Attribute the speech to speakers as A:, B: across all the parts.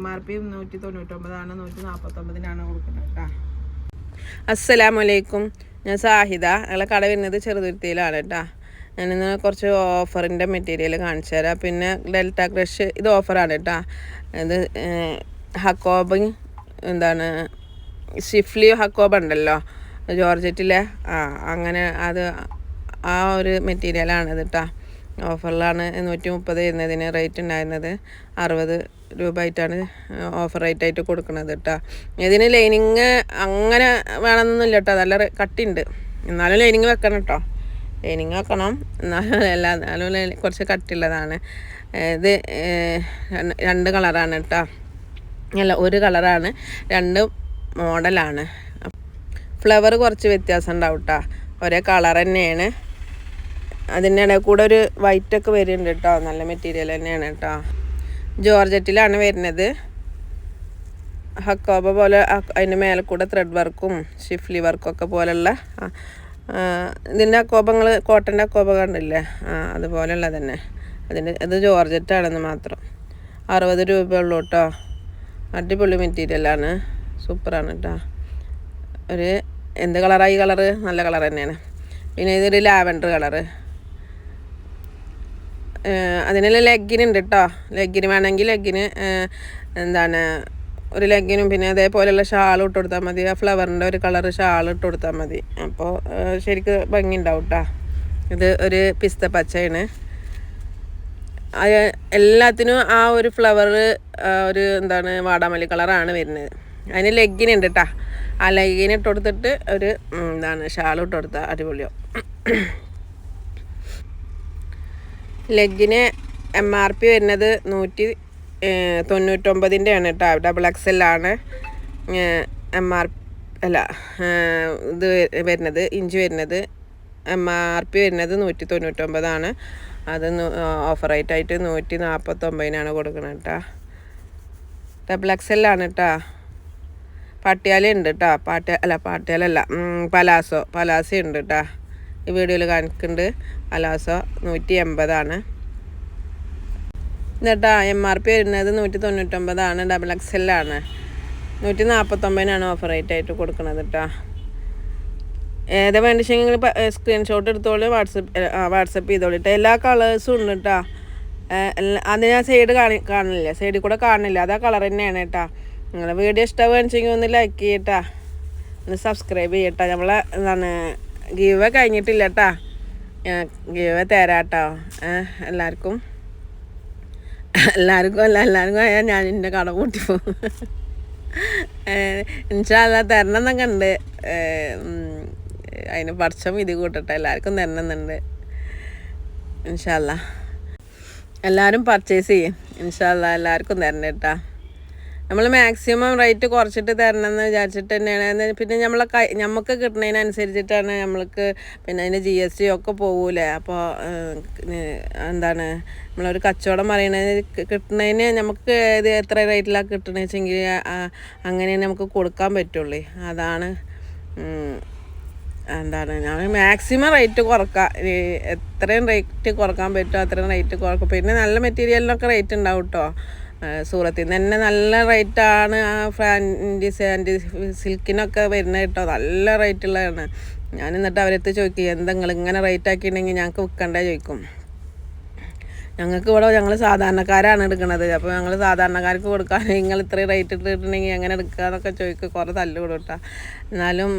A: M R
B: ഞാൻ സാഹിദ. ഞങ്ങളെ കട വരുന്നത് ചെറുതുരുത്തിയിലാണ് കേട്ടോ. ഞാനിന്ന് കുറച്ച് ഓഫറിന്റെ മെറ്റീരിയൽ കാണിച്ചു തരാം. പിന്നെ ഡെൽറ്റ ക്രഷ് ഇത് ഓഫറാണ് കേട്ടോ. ഇത് ഹക്കോബിങ് എന്താണ് ഷിഫ്ലി ഹക്കോബ് ഉണ്ടല്ലോ ജോർജറ്റിലെ. ആ അങ്ങനെ അത് ആ ഒരു മെറ്റീരിയലാണ് ഇത് കേട്ടോ. ഓഫറിലാണ് നൂറ്റി മുപ്പത് എന്നതിന് റേറ്റ് ഉണ്ടായിരുന്നത്. അറുപത് രൂപ ആയിട്ടാണ് ഓഫർ റേറ്റ് ആയിട്ട് കൊടുക്കുന്നത് കേട്ടോ ഇതിന് ലൈനിങ് അങ്ങനെ വേണമെന്നൊന്നുമില്ല കേട്ടോ നല്ല കട്ടിയുണ്ട് എന്നാലും ലൈനിങ് വെക്കണം കേട്ടോ ലൈനിങ് വെക്കണം. എന്നാലും എല്ലാ കുറച്ച് കട്ടിയുള്ളതാണ് ഇത് രണ്ട് കളറാണ് കേട്ടോ അല്ല ഒരു കളറാണ് രണ്ട് മോഡലാണ്. ഫ്ലവർ കുറച്ച് വ്യത്യാസം ഉണ്ടാവും കേട്ടോ ഒരേ കളർ തന്നെയാണ് അതിന്റെ കൂടെ ഒരു വൈറ്റ് ഒക്കെ വരുന്നുണ്ട് കേട്ടോ. നല്ല മെറ്റീരിയൽ തന്നെയാണ് കേട്ടോ. ജോർജറ്റിലാണ് വരുന്നത്. ഹക്കോബ പോലെ അതിന്റെ മേലെ കൂടെ ത്രെഡ് വർക്കും ഷിഫ്ലി വർക്കൊക്കെ പോലുള്ള ഇതിന്റെ അക്കോബങ്ങൾ കോട്ടന്റെ അക്കോബ കണ്ടില്ലേ? ആ അതുപോലെയുള്ള തന്നെ. അതിന്റെ ഇത് ജോർജറ്റാണെന്ന് മാത്രം. അറുപത് രൂപ ഉള്ളൂ കേട്ടോ. അടിപൊളി മെറ്റീരിയലാണ് സൂപ്പറാണ് കേട്ടോ. ഒരു എന്ത് കളറായി കളറ് നല്ല കളർ തന്നെയാണ്. പിന്നെ ഇതൊരു ലാവൻഡർ കളറ് അതിനുള്ള ലെഗിന് ഉണ്ട് കേട്ടോ ലെഗിന് വേണമെങ്കിൽ ലെഗിന് എന്താണ് ഒരു ലെഗിനും പിന്നെ അതേപോലെയുള്ള ഷാൾ ഇട്ട് കൊടുത്താൽ മതി. ആ ഫ്ലവറിന്റെ ഒരു കളർ ഷാൾ ഇട്ട് കൊടുത്താൽ മതി. അപ്പോൾ ശരിക്ക് ഭംഗി ഉണ്ടാവും കേട്ടോ ഇത് ഒരു പിസ്ത പച്ചയാണ്. എല്ലാത്തിനും ആ ഒരു ഫ്ലവർ ഒരു എന്താണ് വാടാമല്ലി കളറാണ് വരുന്നത്. അതിന് ലെഗിന് ഉണ്ട് കേട്ടോ ആ ലെഗിന് ഇട്ട് കൊടുത്തിട്ട് ഒരു എന്താണ് ഷാൾ ഇട്ട് കൊടുത്താൽ അടിപൊളിയാവും. ലെഗിന് എം ആർ പി വരുന്നത് നൂറ്റി തൊണ്ണൂറ്റൊമ്പതിന്റെ ആണ് കേട്ടോ. ഡബിൾ എക്സ് എല്ലാണ് എം ആർ അല്ല ഇത് വരുന്നത് ഇഞ്ച് വരുന്നത്. എം ആർ പി വരുന്നത് നൂറ്റി തൊണ്ണൂറ്റൊമ്പതാണ്. അത് ഓഫർ റേറ്റ് ആയിട്ട് നൂറ്റി നാൽപ്പത്തൊമ്പതിനാണ് കൊടുക്കുന്നത് കേട്ടോ. ഡബിൾ എക്സ് എല്ലാണ് കേട്ടോ. പട്ടിയാല ഉണ്ട് കേട്ടോ. പാട്ട അല്ല പാട്ടിയാലല്ല പലാസോ പലാസോ ഉണ്ട് കേട്ടോ. ഈ വീഡിയോയിൽ കാണിക്കുന്നുണ്ട്. അലാസ നൂറ്റി എൺപതാണ് എന്നിട്ടാ എം ആർ പി വരുന്നത് നൂറ്റി തൊണ്ണൂറ്റൊമ്പതാണ് ഡബിൾ എക്സ് എല്ലാണ് നൂറ്റി നാൽപ്പത്തൊമ്പതിനാണ് ഓഫർ റേറ്റ് ആയിട്ട് കൊടുക്കുന്നത് കേട്ടോ ഏതാ വേണ്ടിച്ചെങ്കിൽ സ്ക്രീൻഷോട്ട് എടുത്തോളൂ വാട്സപ്പ് വാട്സപ്പ് ചെയ്തോളിട്ടോ എല്ലാ കളേഴ്സും ഉണ്ട് കേട്ടോ അത് ഞാൻ സൈഡ് കാണി കാണില്ല. സൈഡിൽ കൂടെ കാണില്ല. അതാ കളർ തന്നെയാണ് കേട്ടോ നിങ്ങളുടെ വീഡിയോ ഇഷ്ടമാണെന്നുവെച്ചെങ്കിൽ ഒന്ന് ലൈക്ക് ചെയ്യട്ടാ ഒന്ന് സബ്സ്ക്രൈബ് ചെയ്യട്ടാ നമ്മളെ എന്താണ് ഗീവ് കഴിഞ്ഞിട്ടില്ല കേട്ടാ ഗീവ തരാട്ടോ. എല്ലാവർക്കും. എല്ലാവർക്കും അല്ല എല്ലാവർക്കും ആയാൽ ഞാൻ എന്റെ കട കൂട്ടി പോകും ഇൻഷാല്ല തരണം എന്നൊക്കെ ഉണ്ട് അതിന് പഠിച്ചം ഇത് കൂട്ടട്ടെ എല്ലാവർക്കും തരണമെന്നുണ്ട്. ഇൻഷാല്ല. എല്ലാവരും പർച്ചേസ് ചെയ്യും. ഇൻഷാല്ല എല്ലാവർക്കും തരണം കേട്ടാ നമ്മൾ മാക്സിമം റേറ്റ് കുറച്ചിട്ട് തരണം എന്ന് വിചാരിച്ചിട്ട് തന്നെയാണ്. പിന്നെ നമ്മളെ കൈ നമുക്ക് കിട്ടുന്നതിനനുസരിച്ചിട്ടാണ് നമ്മൾക്ക് പിന്നെ അതിന്റെ ജി എസ് ടി ഒക്കെ പോകൂലേ അപ്പോൾ എന്താണ് നമ്മളൊരു കച്ചവടം പറയണത് കിട്ടുന്നതിന് നമുക്ക് ഇത് എത്ര റേറ്റിലാണ് കിട്ടണമെന്ന് വെച്ചെങ്കിൽ അങ്ങനെ നമുക്ക് കൊടുക്കാൻ പറ്റുള്ളൂ. അതാണ് എന്താണ് ഞാൻ മാക്സിമം റേറ്റ് കുറക്കാം. എത്രയും റേറ്റ് കുറയ്ക്കാൻ പറ്റുമോ അത്രയും റേറ്റ് കുറക്കും. പിന്നെ നല്ല മെറ്റീരിയലിനൊക്കെ റേറ്റ് ഉണ്ടാവും കേട്ടോ സൂറത്തിൽ നിന്ന്. തന്നെ നല്ല റേറ്റാണ് ആ ഫാന്റി സാന്റി സിൽക്കിനൊക്കെ വരുന്നത് കേട്ടോ. നല്ല റേറ്റുള്ളതാണ് ഞാൻ എന്നിട്ട് അവരടുത്ത് ചോദിക്കും എന്താ നിങ്ങൾ ഇങ്ങനെ റേറ്റ് ആക്കിയിട്ടുണ്ടെങ്കിൽ ഞങ്ങൾക്ക് വിൽക്കണ്ടേ? ചോദിക്കും. ഞങ്ങൾക്ക് ഇവിടെ ഞങ്ങൾ സാധാരണക്കാരാണ് എടുക്കുന്നത് അപ്പോൾ ഞങ്ങൾ സാധാരണക്കാർക്ക് കൊടുക്കാൻ നിങ്ങൾ ഇത്രയും റേറ്റ് ഇട്ടിട്ടുണ്ടെങ്കിൽ എങ്ങനെ എടുക്കുക എന്നൊക്കെ ചോദിക്കും. കുറേ തല്ല് കൊടുട്ടാ എന്നാലും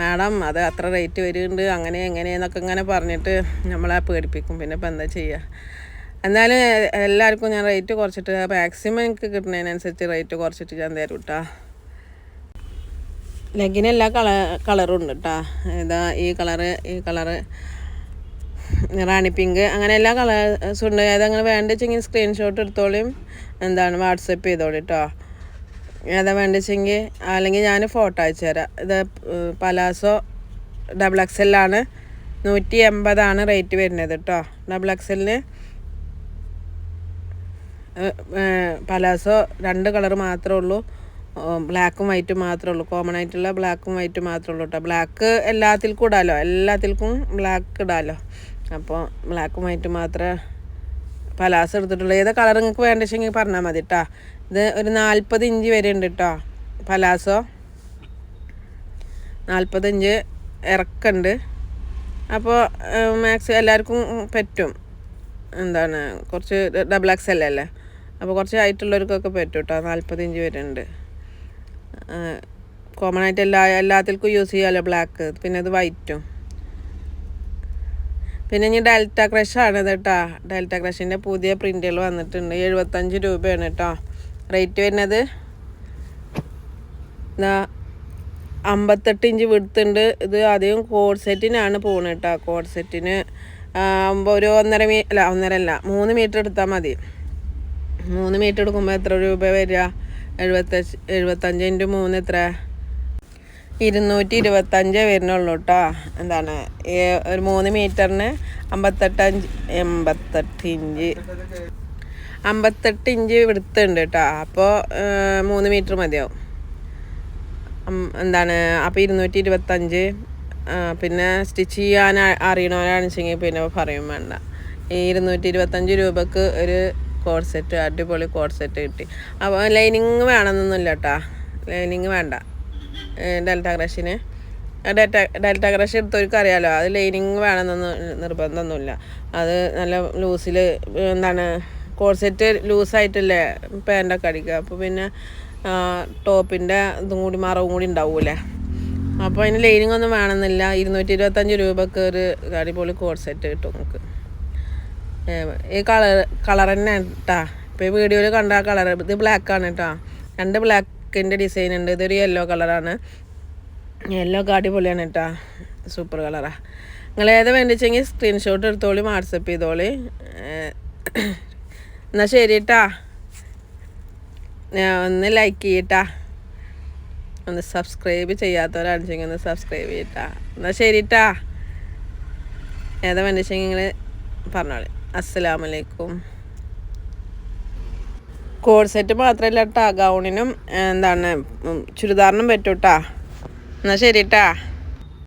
B: മാഡം അത് അത്ര റേറ്റ് വരുന്നുണ്ട്. അങ്ങനെ എങ്ങനെയെന്നൊക്കെ ഇങ്ങനെ പറഞ്ഞിട്ട് നമ്മളെ പേടിപ്പിക്കും. പിന്നെ ഇപ്പം എന്താ ചെയ്യുക എന്നാലും എല്ലാവർക്കും ഞാൻ റേറ്റ് കുറച്ചിട്ട് മാക്സിമം എനിക്ക് കിട്ടുന്നതിനനുസരിച്ച് റേറ്റ് കുറച്ചിട്ട് ഞാൻ തരും കേട്ടോ ലെഗിന് എല്ലാ കള കളറും ഉണ്ട് കേട്ടോ ഇതാ ഈ കളറ് ഈ കളറ് റാണി പിങ്ക് അങ്ങനെ എല്ലാ കളേഴ്സും ഉണ്ട്. ഏതങ്ങനെ വേണ്ട വെച്ചെങ്കിൽ സ്ക്രീൻഷോട്ട് എടുത്തോളിയും എന്താണ് വാട്സപ്പ് ചെയ്തോളി കേട്ടോ ഏതാ വേണ്ട വെച്ചെങ്കിൽ അല്ലെങ്കിൽ ഞാൻ ഫോട്ടോ അയച്ചു തരാം. ഇത് പലാസോ ഡബിൾ എക്സ് എല്ലാണ് നൂറ്റി എൺപതാണ് റേറ്റ് വരുന്നത് കേട്ടോ ഡബിൾ എക്സ് എക്സലിന് പലാസോ രണ്ട് കളർ മാത്രമേ ഉള്ളൂ. ബ്ലാക്കും വൈറ്റും മാത്രമേ ഉള്ളൂ. കോമൺ ആയിട്ടുള്ള ബ്ലാക്കും വൈറ്റും മാത്രമേ ഉള്ളൂ കേട്ടോ ബ്ലാക്ക് എല്ലാത്തിൽക്കും ഇടാലോ? എല്ലാത്തിൽക്കും ബ്ലാക്ക് ഇടാലോ? അപ്പോൾ ബ്ലാക്കും വൈറ്റും മാത്രമേ പലാസ് എടുത്തിട്ടുള്ളൂ. ഏത് കളർ നിങ്ങൾക്ക് വേണ്ട വെച്ചെങ്കിൽ പറഞ്ഞാൽ മതി കേട്ടോ ഇത് ഒരു നാൽപ്പത് ഇഞ്ച് വരെ ഉണ്ട് കേട്ടോ പലാസോ. നാൽപ്പത് ഇഞ്ച് ഇറക്കുണ്ട്. അപ്പോൾ മാക്സ് എല്ലാവർക്കും പറ്റും. എന്താണ് കുറച്ച് ഡബിൾ എക്സ് അല്ലേ? അപ്പോൾ കുറച്ച് ഹൈറ്റുള്ളവർക്കൊക്കെ പറ്റും കേട്ടോ നാൽപ്പത് ഇഞ്ച് വരുന്നുണ്ട്. കോമൺ ആയിട്ട് എല്ലാ എല്ലാത്തിൽക്കും യൂസ് ചെയ്യാമല്ലോ ബ്ലാക്ക് പിന്നെ ഇത് വൈറ്റും പിന്നെ ഇനി ഡെൽറ്റ ക്രഷാണ് കേട്ടോ ഡെൽറ്റ ക്രഷിന്റെ പുതിയ പ്രിന്റുകൾ വന്നിട്ടുണ്ട്. എഴുപത്തഞ്ച് രൂപയാണ് കേട്ടോ റേറ്റ് വരുന്നത് അമ്പത്തെട്ട് ഇഞ്ച് വിടുത്തുണ്ട്. ഇത് അധികം കോഡ് സെറ്റിനാണ് പോകുന്നത് കേട്ടോ കോഡ് സെറ്റിന് ഒരു ഒന്നര മീ അല്ല ഒന്നര അല്ല മൂന്ന് മീറ്റർ എടുത്താൽ മതി. മൂന്ന് മീറ്റർ എടുക്കുമ്പോൾ എത്ര രൂപ വരിക എഴുപത്തഞ്ച് എഴുപത്തഞ്ച് ഇന്റു മൂന്ന് എത്ര? ഇരുന്നൂറ്റി ഇരുപത്തഞ്ച് വരുന്നുള്ളൂ കേട്ടോ എന്താണ്? ഒരു മൂന്ന് മീറ്ററിന് അമ്പത്തെട്ടഞ്ച് എൺപത്തെട്ട് ഇഞ്ച്. അമ്പത്തെട്ട് ഇഞ്ച് വിടുത്തുണ്ട് കേട്ടോ അപ്പോൾ മൂന്ന് മീറ്റർ മതിയാവും. എന്താണ്? അപ്പോൾ ഇരുന്നൂറ്റി ഇരുപത്തഞ്ച് പിന്നെ സ്റ്റിച്ച് ചെയ്യാൻ അറിയണവരാണെന്ന് അറിയണവരാണെച്ചെങ്കിൽ പിന്നെ പറയും വേണ്ട. ഈ ഇരുന്നൂറ്റി ഇരുപത്തഞ്ച് രൂപക്ക് ഒരു കോഡ് സെറ്റ് അടിപൊളി കോഡ് സെറ്റ് കിട്ടി. അപ്പോൾ ലൈനിങ് വേണമെന്നൊന്നുമില്ല കേട്ടോ ലൈനിങ് വേണ്ട. ഡെൽറ്റ ക്രഷിന്. ഡെൽറ്റ ഡെൽറ്റ ക്രഷ് എടുത്തവർക്ക് അറിയാമല്ലോ അത് ലൈനിങ് വേണമെന്നൊന്നും നിർബന്ധമൊന്നുമില്ല. അത് നല്ല ലൂസിൽ എന്താണ് കോഡ് സെറ്റ് ലൂസായിട്ടല്ലേ പാന്റൊക്കെ അടിക്കുക. അപ്പോൾ പിന്നെ ടോപ്പിന്റെ ഇതും കൂടി മറവും കൂടി ഉണ്ടാവൂലേ അപ്പോൾ അതിന് ലൈനിങ് ഒന്നും വേണമെന്നില്ല. ഇരുന്നൂറ്റി ഇരുപത്തഞ്ച് രൂപക്ക് ഒരു അടിപൊളി കോഡ് സെറ്റ് കിട്ടും നമുക്ക്. ഈ കളർ കളർ തന്നെ കേട്ടാ ഇപ്പോൾ ഈ വീഡിയോയിൽ കണ്ട ആ കളർ ഇത് ബ്ലാക്ക് ആണ് കേട്ടോ രണ്ട് ബ്ലാക്കിന്റെ ഡിസൈൻ ഉണ്ട്. ഇതൊരു യെല്ലോ കളറാണ് യെല്ലോ ഒക്കെ അടിപൊളിയാണ് കേട്ടോ സൂപ്പർ കളറാണ് നിങ്ങൾ ഏതാ വേണ്ടിച്ചെങ്കിൽ സ്ക്രീൻഷോട്ട് എടുത്തോളി വാട്സപ്പ് ചെയ്തോളി. എന്നാൽ ശരി കേട്ടാ ഒന്ന് ലൈക്ക് ചെയ്യട്ടാ ഒന്ന് സബ്സ്ക്രൈബ് ചെയ്യാത്തവരാണെച്ചെങ്കിൽ ഒന്ന് സബ്സ്ക്രൈബ് ചെയ്യട്ടാ എന്നാൽ ശരി കേട്ടാ ഏതാ വേണ്ടിച്ചെങ്കിൽ നിങ്ങൾ പറഞ്ഞോളി. അസ്സലാമലൈക്കും. കോഡ് സെറ്റ് മാത്രമല്ല ടാ ഗൗണിനും എന്താണ് ചുരിദാറിനും പറ്റൂട്ടാ. എന്നാൽ ശരി കേട്ടാ